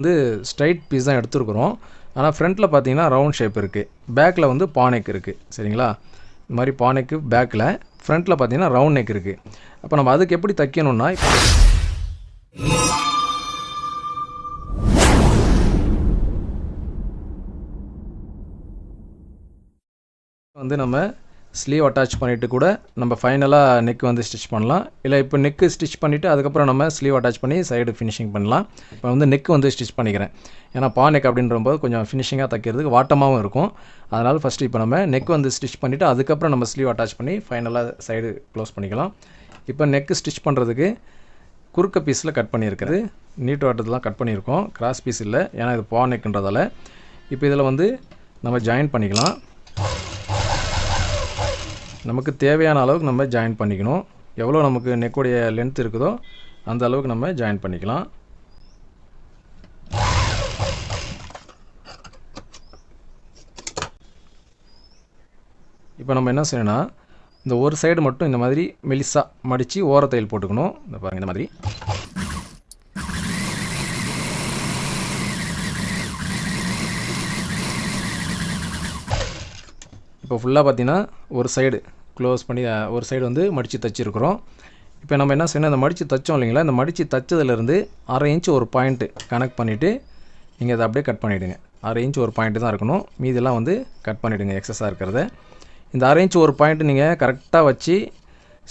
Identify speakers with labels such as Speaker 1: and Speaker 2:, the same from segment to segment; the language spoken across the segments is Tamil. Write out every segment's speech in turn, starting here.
Speaker 1: வந்து ஸ்ட்ரைட் பீஸ் தான் எடுத்துருக்குறோம். ஆனால் ஃப்ரண்ட்டில் பார்த்தீங்கன்னா ரவுண்ட் ஷேப் இருக்குது பேக்கில் வந்து பானைக்கு இருக்குது சரிங்களா? இந்த மாதிரி பானைக்கு பேக்கில் ஃப்ரண்ட்டில் பார்த்தீங்கன்னா ரவுண்ட் நெக் இருக்குது அப்போ நம்ம அதுக்கு எப்படி தைக்கணும்னா வந்து நம்ம ஸ்லீவ் அட்டாச் பண்ணிவிட்டு கூட நம்ம ஃபைனலாக நெக் வந்து ஸ்டிச் பண்ணலாம். இல்லை இப்போ நெக்கு ஸ்டிச் பண்ணிவிட்டு அதுக்கப்புறம் நம்ம ஸ்லீவ் அட்டாச் பண்ணி சைடு ஃபினிஷிங் பண்ணலாம். இப்போ வந்து நெக் வந்து ஸ்டிச் பண்ணிக்கிறேன். ஏன்னா பா நெக் அப்படின்றபோது கொஞ்சம் ஃபினிஷிங்காக தைக்கிறதுக்கு வாட்டமாகவும் இருக்கும். அதனால் ஃபஸ்ட்டு இப்போ நம்ம நெக் வந்து ஸ்டிச் பண்ணிவிட்டு அதுக்கப்புறம் நம்ம ஸ்லீவ் அட்டாச் பண்ணி ஃபைனலாக சைடு க்ளோஸ் பண்ணிக்கலாம். இப்போ நெக்கு ஸ்டிச் பண்ணுறதுக்கு குறுக்க பீஸில் கட் பண்ணியிருக்கிறது. நீட் வாட்டத்தில் கட் பண்ணியிருக்கோம். கிராஸ் பீஸ் இல்லை. ஏன்னா இது பா நெக்குன்றதால இப்போ இதில் வந்து நம்ம ஜாயின் பண்ணிக்கலாம். நமக்கு தேவையான அளவுக்கு நம்ம ஜாயின் பண்ணிக்கணும். எவ்வளோ நமக்கு நெக்குடைய லென்த் இருக்குதோ அந்த அளவுக்கு நம்ம ஜாயின் பண்ணிக்கலாம். இப்போ நம்ம என்ன செய்யணும்னா இந்த ஒரு சைடு மட்டும் இந்த மாதிரி மெலிசாக மடித்து ஓரத்தையில் போட்டுக்கணும். இந்த பாருங்கள் இந்த மாதிரி. இப்போ ஃபுல்லாக பார்த்தீங்கன்னா ஒரு சைடு க்ளோஸ் பண்ணி ஒரு சைடு வந்து மடித்து தச்சுருக்குறோம். இப்போ நம்ம என்ன செய்யணும் அந்த மடித்து தைச்சோம் இல்லைங்களா இந்த மடித்து தைச்சதுலேருந்து அரை இன்ச் ஒரு பாயிண்ட்டு கனெக்ட் பண்ணிவிட்டு நீங்கள் அதை அப்படியே கட் பண்ணிவிடுங்க அரை இன்ச் ஒரு பாயிண்ட்டு தான் இருக்கணும். மீதெல்லாம் வந்து கட் பண்ணிவிடுங்க எக்ஸஸாக இருக்கிறத. இந்த அரை இன்ச் ஒரு பாயிண்ட்டு நீங்கள் கரெக்டாக வச்சு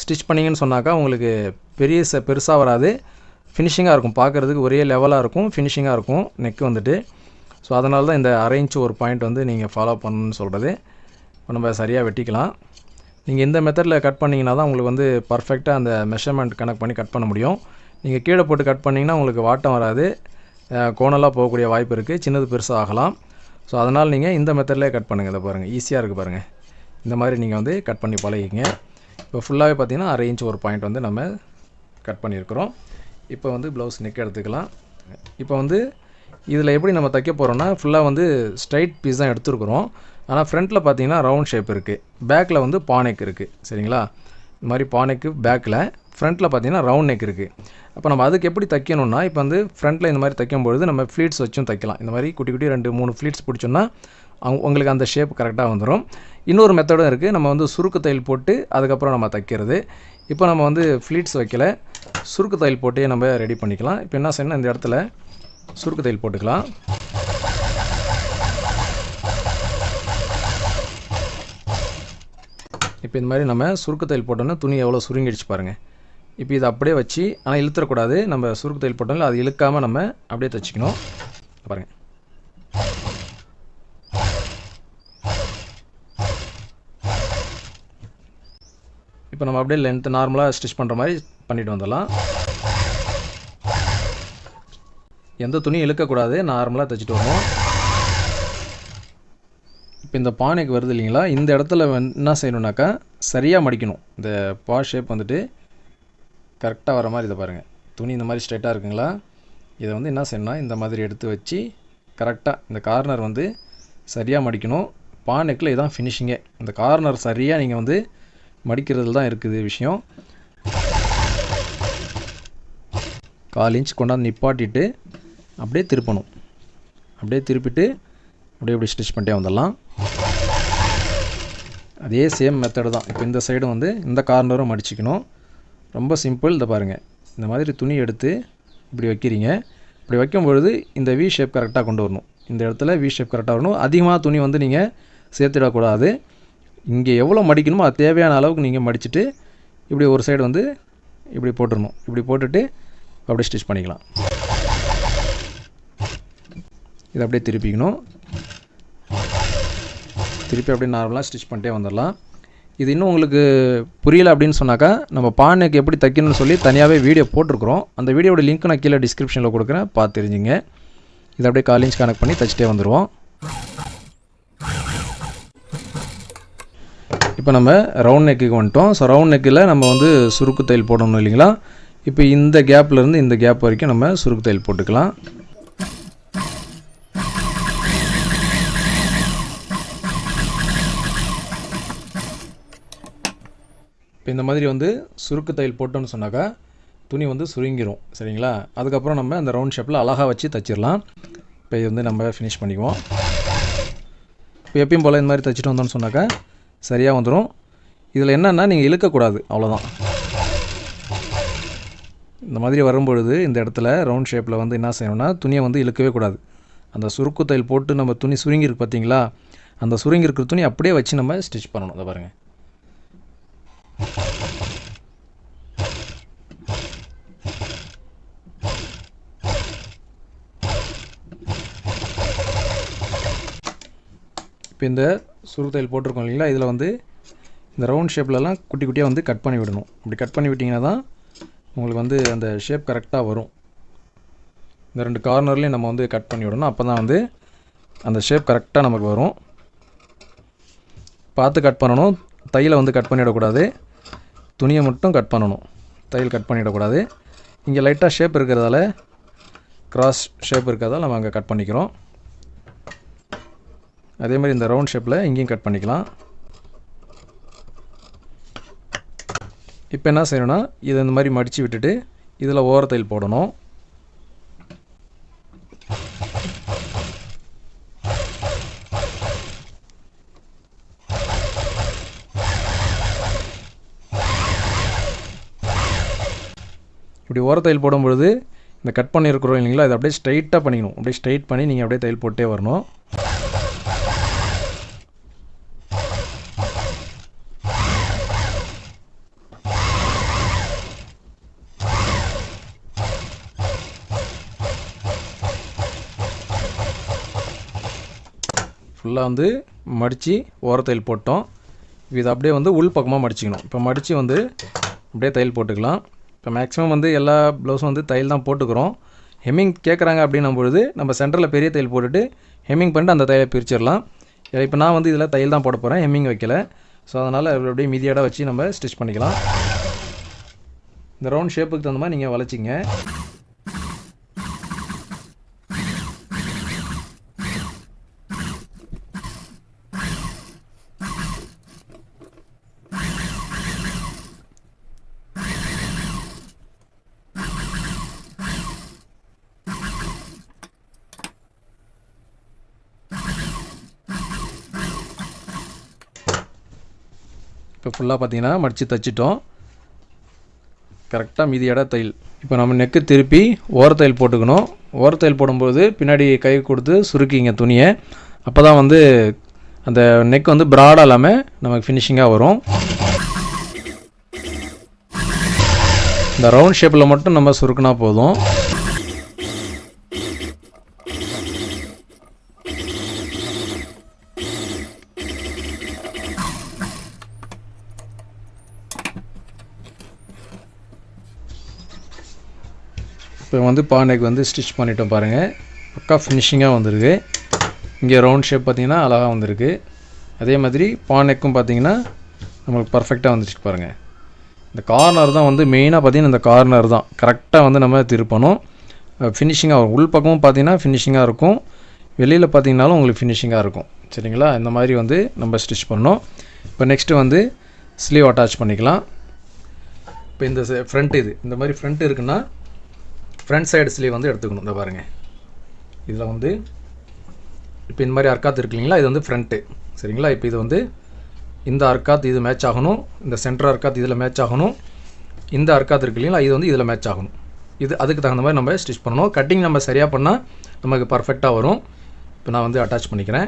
Speaker 1: ஸ்டிச் பண்ணீங்கன்னு சொன்னாக்கா உங்களுக்கு பெரிய ச பெருசாக வராது. ஃபினிஷிங்காக இருக்கும். பார்க்குறதுக்கு ஒரே லெவலாக இருக்கும். ஃபினிஷிங்காக இருக்கும். நெக் வந்துட்டு. ஸோ அதனால தான் இந்த அரை இன்ச் ஒரு பாயிண்ட் வந்து நீங்கள் ஃபாலோ பண்ணணும்னு சொல்கிறது இப்போ நம்ம சரியாக வெட்டிக்கலாம். நீங்கள் இந்த மெத்தடில் கட் பண்ணிங்கன்னா தான் உங்களுக்கு வந்து பர்ஃபெக்டாக அந்த மெஷர்மெண்ட் கனெக்ட் பண்ணி கட் பண்ண முடியும். நீங்கள் கீழே போட்டு கட் பண்ணிங்கன்னா உங்களுக்கு வாட்டம் வராது. கோணலாக போகக்கூடிய வாய்ப்பு இருக்குது சின்னது பெருசாக ஆகலாம். ஸோ அதனால் நீங்கள் இந்த மெத்தட்லேயே கட் பண்ணுங்கள் இதை பாருங்கள் ஈஸியாக இருக்குது பாருங்கள் இந்த மாதிரி நீங்கள் வந்து கட் பண்ணி பழகிங்க இப்போ ஃபுல்லாகவே பார்த்திங்கன்னா அரை இன்ச் ஒரு பாயிண்ட் வந்து நம்ம கட் பண்ணியிருக்கிறோம். இப்போ வந்து ப்ளவுஸ் நெக் எடுத்துக்கலாம். இப்போ வந்து இதில் எப்படி நம்ம தைக்க போகிறோம்னா ஃபுல்லாக வந்து ஸ்ட்ரைட் பீஸ் தான் எடுத்துருக்குறோம். ஆனால் ஃப்ரண்ட்டில் பார்த்தீங்கன்னா ரவுண்ட் ஷேப் இருக்குது பேக்கில் வந்து பானைக் இருக்குது சரிங்களா? இந்த மாதிரி பானைக்கு பேக்கில் ஃப்ரண்ட்டில் பார்த்தீங்கன்னா ரவுண்ட் நெக் இருக்குது அப்போ நம்ம அதுக்கு எப்படி தைக்கணும்னா இப்போ வந்து ஃப்ரண்ட்டில் இந்த மாதிரி தைக்கும்பொழுது நம்ம ஃப்ளீட்ஸ் வச்சும் தைக்கலாம். இந்த மாதிரி குட்டி குட்டி ரெண்டு மூணு ஃப்ளீட்ஸ் பிடிச்சோன்னா அவங்க உங்களுக்கு அந்த ஷேப் கரெக்டாக வந்துடும் இன்னொரு மெத்தடும் இருக்குது நம்ம வந்து சுருக்கு தையல் போட்டு அதுக்கப்புறம் நம்ம தைக்கிறது. இப்போ நம்ம வந்து ஃப்ளீட்ஸ் வைக்கல. சுருக்கு தையல் போட்டே நம்ம ரெடி பண்ணிக்கலாம். இப்போ என்ன செய்யணும் இந்த இடத்துல சுருக்கு தையல் போட்டுக்கலாம். இப்போ இந்த மாதிரி நம்ம சுருக்கு தையல் போட்டோன்னா துணி எவ்வளோ சுருங்கிடுச்சு பாருங்கள் இப்போ இதை அப்படியே வச்சு ஆனால் இழுத்துறக்கூடாது. நம்ம சுருக்கு தையல் போட்டோம்ல அது இழுக்காமல் நம்ம அப்படியே தைச்சிக்கணும். பாருங்கள் இப்போ நம்ம அப்படியே லென்த் நார்மலாக ஸ்டிச் பண்ணுற மாதிரி பண்ணிட்டு வந்துடலாம். எந்த துணியும் இழுக்கக்கூடாது. நார்மலாக தைச்சிட்டு வருவோம். இப்போ இந்த பானைக்கு வருது இல்லைங்களா? இந்த இடத்துல என்ன செய்யணுன்னாக்கா சரியாக மடிக்கணும். இந்த பா ஷேப் வந்துட்டு கரெக்டாக வர மாதிரி இதை பாருங்கள் துணி இந்த மாதிரி ஸ்ட்ரைட்டாக இருக்குங்களா? இதை வந்து என்ன செய்யணும்னா இந்த மாதிரி எடுத்து வச்சு கரெக்டாக இந்த கார்னர் வந்து சரியாக மடிக்கணும். பானைக்கில் இதான் ஃபினிஷிங்கே இந்த கார்னர் சரியாக நீங்கள் வந்து மடிக்கிறதுல தான் இருக்குது விஷயம். கால் இன்ச் கொண்டாந்து நிப்பாட்டிட்டு அப்படியே திருப்பணும். அப்படியே திருப்பிட்டு அப்படியே அப்படியே ஸ்டிச் பண்ணிட்டே வந்துடலாம். அதே சேம் மெத்தடு தான். இப்போ இந்த சைடு வந்து இந்த கார்னரும் மடிச்சிக்கணும். ரொம்ப சிம்பிள் இதை பாருங்கள் இந்த மாதிரி துணி எடுத்து இப்படி வைக்கிறீங்க. இப்படி வைக்கும் பொழுது இந்த வி ஷேப் கரெக்டாக கொண்டு வரணும். இந்த இடத்துல வி ஷேப் கரெக்டாக வரணும். அதிகமாக துணி வந்து நீங்கள் சேர்த்துடக்கூடாது. இங்கே எவ்வளோ மடிக்கணுமோ அது தேவையான அளவுக்கு நீங்கள் மடிச்சுட்டு இப்படி ஒரு சைடு வந்து இப்படி போட்டுடணும் இப்படி போட்டுட்டு அப்படியே ஸ்டிச் பண்ணிக்கலாம். இதை அப்படியே திருப்பிக்கணும். திருப்பி அப்படியே நார்மலாக ஸ்டிச் பண்ணிட்டே வந்துடலாம். இது இன்னும் உங்களுக்கு புரியல அப்படின்னு சொன்னாக்கா நம்ம பானுக்கு எப்படி தைக்கணும்னு சொல்லி தனியாகவே வீடியோ போட்டிருக்கிறோம். அந்த வீடியோட லிங்க் நான் கீழே டிஸ்கிரிப்ஷனில் கொடுக்குறேன். பார்த்து தெரிஞ்சுங்க. இதை அப்படியே காலேஜ் கனெக்ட் பண்ணி தைச்சிட்டே வந்துடுவோம் இப்போ நம்ம ரவுண்ட் நெக்குக்கு வந்துட்டோம். ஸோ ரவுண்ட் நெக்கில் நம்ம வந்து சுருக்கு தையல் போடணும் இல்லைங்களா? இப்போ இந்த கேப்லேருந்து இந்த கேப் வரைக்கும் நம்ம சுருக்கு தையல் போட்டுக்கலாம். இப்போ இந்த மாதிரி வந்து சுருக்கு தையல் போட்டோம்னு சொன்னாக்கா துணி வந்து சுருங்கிரும் சரிங்களா? அதுக்கப்புறம் நம்ம அந்த ரவுண்ட் ஷேப்பில் அழகாக வச்சு தைச்சிடலாம். இப்போ இது வந்து நம்ம ஃபினிஷ் பண்ணிக்குவோம். இப்போ எப்பயும் போல் இந்த மாதிரி தைச்சிட்டு வந்தோம்னு சொன்னாக்கா சரியாக வந்துடும் இதில் என்னென்னா நீங்கள் இழுக்கக்கூடாது அவ்வளோதான் இந்த மாதிரி வரும்பொழுது இந்த இடத்துல ரவுண்ட் ஷேப்பில் வந்து என்ன செய்யணும்னா துணியை வந்து இழுக்கவே கூடாது. அந்த சுருக்கு தையல் போட்டு நம்ம துணி சுருங்கிருக்கு பார்த்தீங்களா அந்த சுருங்கியிருக்கிற துணி அப்படியே வச்சு நம்ம ஸ்டிச் பண்ணணும். அதை பாருங்கள் இப்போ இந்த சுருக்கு தையல் போட்டிருக்கோம் இல்லைங்களா? இதில் வந்து இந்த ரவுண்ட் ஷேப்லலாம் குட்டி குட்டியாக வந்து கட் பண்ணி விடணும். அப்படி கட் பண்ணி விட்டிங்கன்னா தான் உங்களுக்கு வந்து அந்த ஷேப் கரெக்டாக வரும். இந்த ரெண்டு கார்னர்லேயும் நம்ம வந்து கட் பண்ணி விடணும். அப்போ தான் வந்து அந்த ஷேப் கரெக்டாக நமக்கு வரும். பார்த்து கட் பண்ணணும். தையலை வந்து கட் பண்ணிவிடக்கூடாது துணியை மட்டும் கட் பண்ணணும். தையல் கட் பண்ணிவிடக்கூடாது இங்கே லைட்டாக ஷேப் இருக்கிறதால கிராஸ் ஷேப் இருக்கிறதால நம்ம அங்கே கட் பண்ணிக்கிறோம். அதே மாதிரி இந்த ரவுண்ட் ஷேப்பில் இங்கேயும் கட் பண்ணிக்கலாம். இப்போ என்ன செய்யணும்னா இதை இந்த மாதிரி மடித்து விட்டுட்டு இதில் ஓரத்தையில் போடணும். இப்படி ஓரத்தையில் போடும்பொழுது இந்த கட் பண்ணியிருக்கிறோம் இல்லைங்களா இதை அப்படியே ஸ்ட்ரைட்டாக பண்ணிக்கணும். அப்படியே ஸ்ட்ரைட் பண்ணி நீங்கள் அப்படியே தையல் போட்டே வரணும். ஃபுல்லாக வந்து மடித்து ஓரத்தையில் போட்டோம். இது அப்படியே வந்து உள் பக்கமாக மடிச்சிக்கணும். இப்போ மடித்து வந்து அப்படியே தையல் போட்டுக்கலாம். இப்போ மேக்ஸிமம் வந்து எல்லா ப்ளவுஸும் வந்து தையல் தான் போட்டுக்கிறோம். ஹெம்மிங் கேட்குறாங்க அப்படின்னும் பொழுது நம்ம சென்டரில் பெரிய தையல் போட்டுட்டு ஹெம்மிங் பண்ணிட்டு அந்த தையலை பிரிச்சிடலாம். இப்போ நான் வந்து இதில் தையல் தான் போட போகிறேன் ஹெம்மிங் வைக்கல. ஸோ அதனால் அப்படியே மீதியோட வச்சு நம்ம ஸ்டிச் பண்ணிக்கலாம். இந்த ரவுண்ட் ஷேப்புக்கு தகுந்த மாதிரி நீங்கள் வளைச்சிங்க. இப்போ ஃபுல்லாக பார்த்தீங்கன்னா மடித்து தைச்சிட்டோம். கரெக்டாக மீதி இட தையல். இப்போ நம்ம நெக்கு திருப்பி ஓரத்தையல் போட்டுக்கணும். ஓரத்தையல் போடும்போது பின்னாடி கை கொடுத்து சுருக்கிங்க துணியை. அப்போ தான் வந்து அந்த நெக் வந்து ப்ராடாக இல்லாமல் நமக்கு ஃபினிஷிங்காக வரும். இந்த ரவுண்ட் ஷேப்பில் மட்டும் நம்ம சுருக்குனா போதும். இப்போ வந்து பானைக்கு வந்து ஸ்டிச் பண்ணிட்டோம் பாருங்கள் பக்கா ஃபினிஷிங்காக வந்திருக்கு. இங்கே ரவுண்ட் ஷேப் பார்த்தீங்கன்னா அழகாக வந்திருக்கு. அதே மாதிரி பானைக்கும் பார்த்தீங்கன்னா நம்மளுக்கு பர்ஃபெக்டாக வந்துச்சு பாருங்கள் இந்த கார்னர் தான் வந்து மெயினாக பார்த்தீங்கன்னா இந்த கார்னர் தான். கரெக்டாக வந்து நம்ம திருப்பணும். ஃபினிஷிங்காக வரும். உள் பக்கமும் பார்த்தீங்கன்னா ஃபினிஷிங்காக இருக்கும். வெளியில் பார்த்தீங்கனாலும் உங்களுக்கு ஃபினிஷிங்காக இருக்கும். சரிங்களா? இந்த மாதிரி வந்து நம்ம ஸ்டிச் பண்ணோம். இப்போ நெக்ஸ்ட்டு வந்து ஸ்லீவ் அட்டாச் பண்ணிக்கலாம். இப்போ இந்த ஃப்ரண்ட் இது. இந்த மாதிரி ஃப்ரண்ட் இருக்குன்னா ஃப்ரண்ட் சைடு ஸ்லீவ் வந்து எடுத்துக்கணும். இந்த பாருங்கள் இதில் வந்து இப்போ இந்த மாதிரி அர்க்காத் இருக்கு இல்லைங்களா? இது வந்து ஃப்ரண்ட்டு சரிங்களா? இப்போ இது வந்து இந்த அர்க்காத் இது மேட்ச் ஆகணும். இந்த சென்டர் அர்க்காத் இதில் மேட்ச் ஆகணும். இந்த அர்க்காத் இருக்கு இல்லைங்களா? இது வந்து இதில் மேட்ச் ஆகணும். இது அதுக்கு தகுந்த மாதிரி நம்ம ஸ்டிச் பண்ணணும். கட்டிங் நம்ம சரியாக பண்ணால் நமக்கு பர்ஃபெக்டாக வரும். இப்போ நான் வந்து அட்டாச் பண்ணிக்கிறேன்.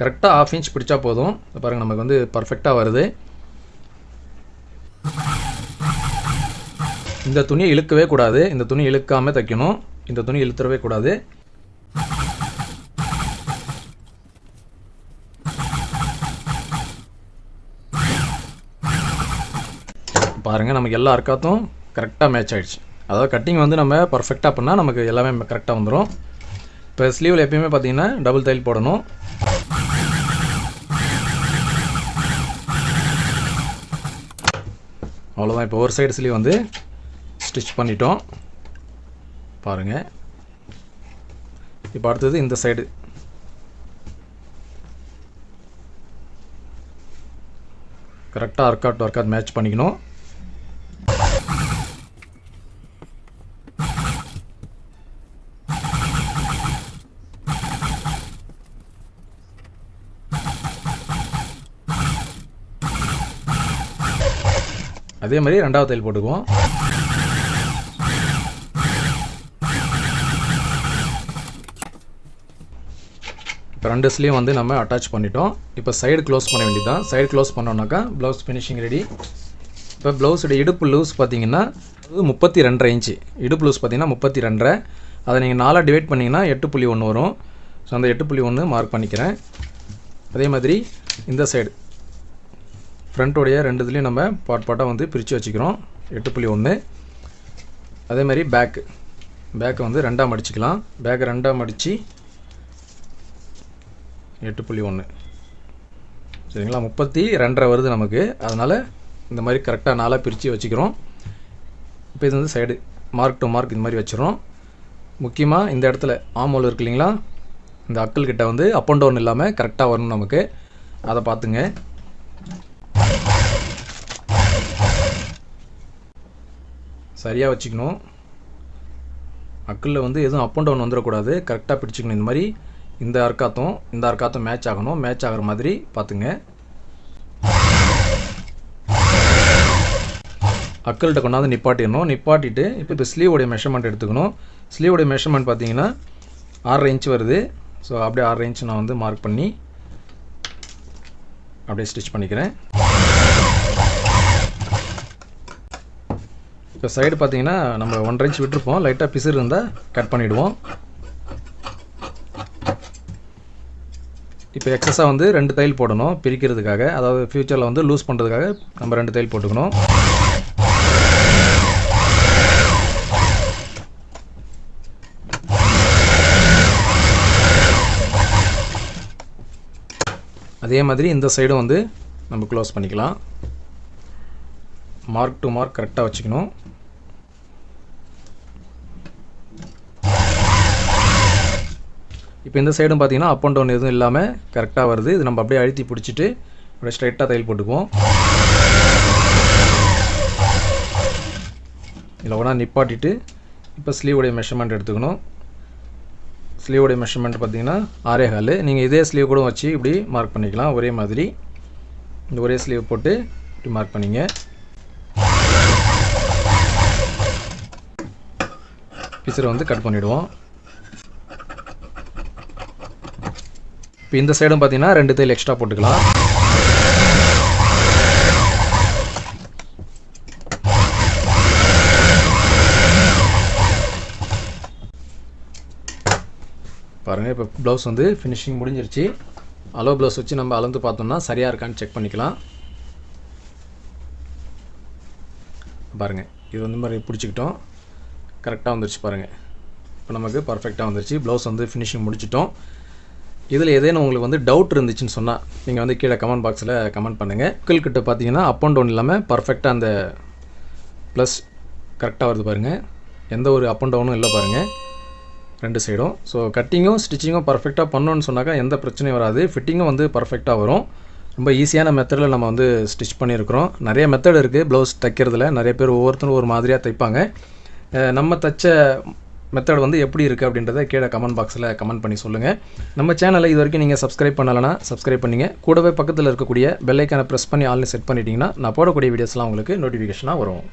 Speaker 1: கரெக்டாக ஆஃப் இன்ச் பிடிச்சா போதும். பாருங்கள் நமக்கு வந்து பர்ஃபெக்டாக வருது. இந்த துணியை இழுக்கவே கூடாது. இந்த துணி இழுக்காமல் தைக்கணும். இந்த துணி இழுத்துறவே கூடாது. பாருங்கள் நமக்கு எல்லா அர்க்காத்தும் கரெக்டாக மேட்ச் ஆகிடுச்சு அதாவது கட்டிங் வந்து நம்ம பர்ஃபெக்டாக பண்ணால் நமக்கு எல்லாமே கரெக்டாக வந்துடும் இப்போ ஸ்லீவில் எப்பயுமே பார்த்தீங்கன்னா டபுள் தையல் போடணும். அவ்வளோதான் இப்போ ஒரு சைடு ஸ்லீவ் வந்து ஸ்டிச் பண்ணிட்டோம். பாருங்கள் இப்போ அடுத்தது இந்த சைடு கரெக்டாக work out work out match பண்ணிக்கணும். அதே மாதிரி ரெண்டாவது தையல் போட்டுக்குவோம். இப்போ ரெண்டு ஸ்லீவ் வந்து நம்ம அட்டாச் பண்ணிட்டோம். இப்போ சைடு க்ளோஸ் பண்ண வேண்டியதான் சைடு க்ளோஸ் பண்ணோன்னாக்கா ப்ளவுஸ் ஃபினிஷிங் ரெடி இப்போ ப்ளவுஸோட இடுப்பு லூஸ் பார்த்தீங்கன்னா அது முப்பத்தி ரெண்டரை இன்ச்சு இடுப்பு லூஸ் பார்த்தீங்கன்னா முப்பத்தி ரெண்டரை அதை நீங்கள் நாலாக டிவைட் பண்ணிங்கன்னா எட்டு புள்ளி ஒன்று வரும். ஸோ அந்த எட்டு புள்ளி ஒன்று மார்க் பண்ணிக்கிறேன். அதே மாதிரி இந்த சைடு ஃப்ரண்ட்டோடைய ரெண்டு இதுலேயும் நம்ம பாட் பாட்டாக வந்து பிரித்து வச்சுக்கிறோம். எட்டு புள்ளி ஒன்று அதே மாதிரி பேக்கு பேக்கை வந்து ரெண்டாக மடிச்சுக்கலாம் பேக்கை ரெண்டாக மடித்து எட்டு புள்ளி ஒன்று சரிங்களா? முப்பத்தி ரெண்டரை வருது நமக்கு. அதனால் இந்த மாதிரி கரெக்டாக நாளாக பிரித்து வச்சுக்கிறோம். இப்போ இது வந்து சைடு மார்க் டு மார்க் இந்த மாதிரி வச்சிடறோம். முக்கியமாக இந்த இடத்துல ஆமோல் இருக்கு இல்லைங்களா? இந்த அக்கள் கிட்ட வந்து அப் அண்ட் டவுன் இல்லாமல் கரெக்டாக வரணும் நமக்கு. அதை பார்த்துங்க. சரியாக வச்சுக்கணும். அக்களில் வந்து எதுவும் அப் அண்ட் டவுன் வந்துடக்கூடாது. கரெக்டாக பிடிச்சிக்கணும் இந்த மாதிரி இந்த அர்க்காத்தும் இந்த அர்க்காத்தும் மேட்ச் ஆகணும். மேட்ச் ஆகிற மாதிரி பார்த்துங்க. அக்கள்கிட்ட கொண்டாந்து நிப்பாட்டிடணும். நிப்பாட்டிட்டு இப்போ இப்போ ஸ்லீவோடைய மெஷர்மெண்ட் எடுத்துக்கணும். ஸ்லீவோடைய மெஷர்மெண்ட் பார்த்தீங்கன்னா ஆறரை இன்ச் வருது. ஸோ அப்படியே ஆறரை இன்ச் நான் வந்து மார்க் பண்ணி அப்படியே ஸ்டிச் பண்ணிக்கிறேன். இப்போ சைடு பார்த்தீங்கன்னா நம்ம ஒன்றரை இன்ச் விட்டுருப்போம். லைட்டாக பிசுறு இருந்தால் கட் பண்ணிவிடுவோம் இப்போ எக்ஸஸாக வந்து ரெண்டு தையல் போடணும் பிரிக்கிறதுக்காக. அதாவது ஃப்யூச்சரில் வந்து லூஸ் பண்ணுறதுக்காக நம்ம ரெண்டு தையல் போட்டுக்கணும். அதே மாதிரி இந்த சைடும் வந்து நம்ம க்ளோஸ் பண்ணிக்கலாம். மார்க் டு மார்க் கரெக்டாக வச்சுக்கணும். இப்போ இந்த சைடும் பார்த்தீங்கன்னா அப் அண்ட் டவுன் எதுவும் இல்லாமல் கரெக்டாக வருது. இது நம்ம அப்படியே அழுத்தி பிடிச்சிட்டு அப்படியே ஸ்ட்ரைட்டாக தையல் போட்டுக்குவோம். இதில் ஒன்றா நிப்பாட்டிட்டு இப்போ ஸ்லீவுடைய மெஷர்மெண்ட் எடுத்துக்கணும். ஸ்லீவுடைய மெஷர்மெண்ட் பார்த்தீங்கன்னா ஆறே கால். நீங்கள் இதே ஸ்லீவ் கூட வச்சு இப்படி மார்க் பண்ணிக்கலாம். ஒரே மாதிரி. இந்த ஒரே ஸ்லீவ் போட்டு இப்படி மார்க் பண்ணிங்க. பிசரை வந்து கட் பண்ணிவிடுவோம் இப்போ இந்த சைடும் பார்த்தீங்கன்னா ரெண்டு தையல் எக்ஸ்ட்ரா போட்டுக்கலாம். பாருங்கள் இப்போ ப்ளவுஸ் வந்து ஃபினிஷிங் முடிஞ்சிருச்சு. அலோ ப்ளவுஸ் வச்சு நம்ம அளந்து பார்த்தோம்னா சரியாக இருக்கான்னு செக் பண்ணிக்கலாம். பாருங்கள் இது வந்து மாதிரி பிடிச்சிக்கிட்டோம். கரெக்டாக வந்துருச்சு பாருங்கள் இப்போ நமக்கு பர்ஃபெக்டாக வந்துருச்சு. ப்ளவுஸ் வந்து ஃபினிஷிங் முடிச்சிட்டோம். இதில் ஏதேனும் உங்களுக்கு வந்து டவுட் இருந்துச்சுன்னு சொன்னால் நீங்கள் வந்து கீழே கமெண்ட் பாக்ஸில் கமெண்ட் பண்ணுங்கள் மக்கள் கிட்ட பார்த்தீங்கன்னா அப் அண்ட் டவுன் இல்லாமல் பர்ஃபெக்டாக அந்த ப்ளஸ் கரெக்டாக வருது பாருங்கள் எந்த ஒரு அப் அண்ட் டவுனும் இல்லை பாருங்கள் ரெண்டு சைடும் ஸோ கட்டிங்கும் ஸ்டிச்சிங்கும் பர்ஃபெக்டாக பண்ணோன்னு சொன்னாக்கா எந்த பிரச்சனையும் வராது. ஃபிட்டிங்கும் வந்து பர்ஃபெக்டாக வரும். ரொம்ப ஈஸியான மெத்தடில் நம்ம வந்து ஸ்டிச் பண்ணியிருக்கிறோம். நிறைய மெத்தட் இருக்குது ப்ளவுஸ் தைக்கிறதுல நிறைய பேர் ஒவ்வொருத்தரும் ஒரு மாதிரியாக தைப்பாங்க. நம்ம தைச்ச மெத்தட் வந்து எப்படி இருக்குது அப்படின்றத கீழே கமெண்ட் பாக்ஸில் கமெண்ட் பண்ணி சொல்லுங்கள் நம்ம சேனலை இது வரைக்கும் நீங்கள் சப்ஸ்கிரைப் பண்ணலைன்னா சப்ஸ்கிரைப் பண்ணிங்க. கூடவே பக்கத்தில் இருக்கக்கூடிய பெல்லைக்கான ப்ரெஸ் பண்ணி ஆல்னு செட் பண்ணிட்டீங்கன்னா நான் போடக்கூடிய வீடியோஸ்லாம் உங்களுக்கு நோட்டிஃபிகேஷனாக வரும்.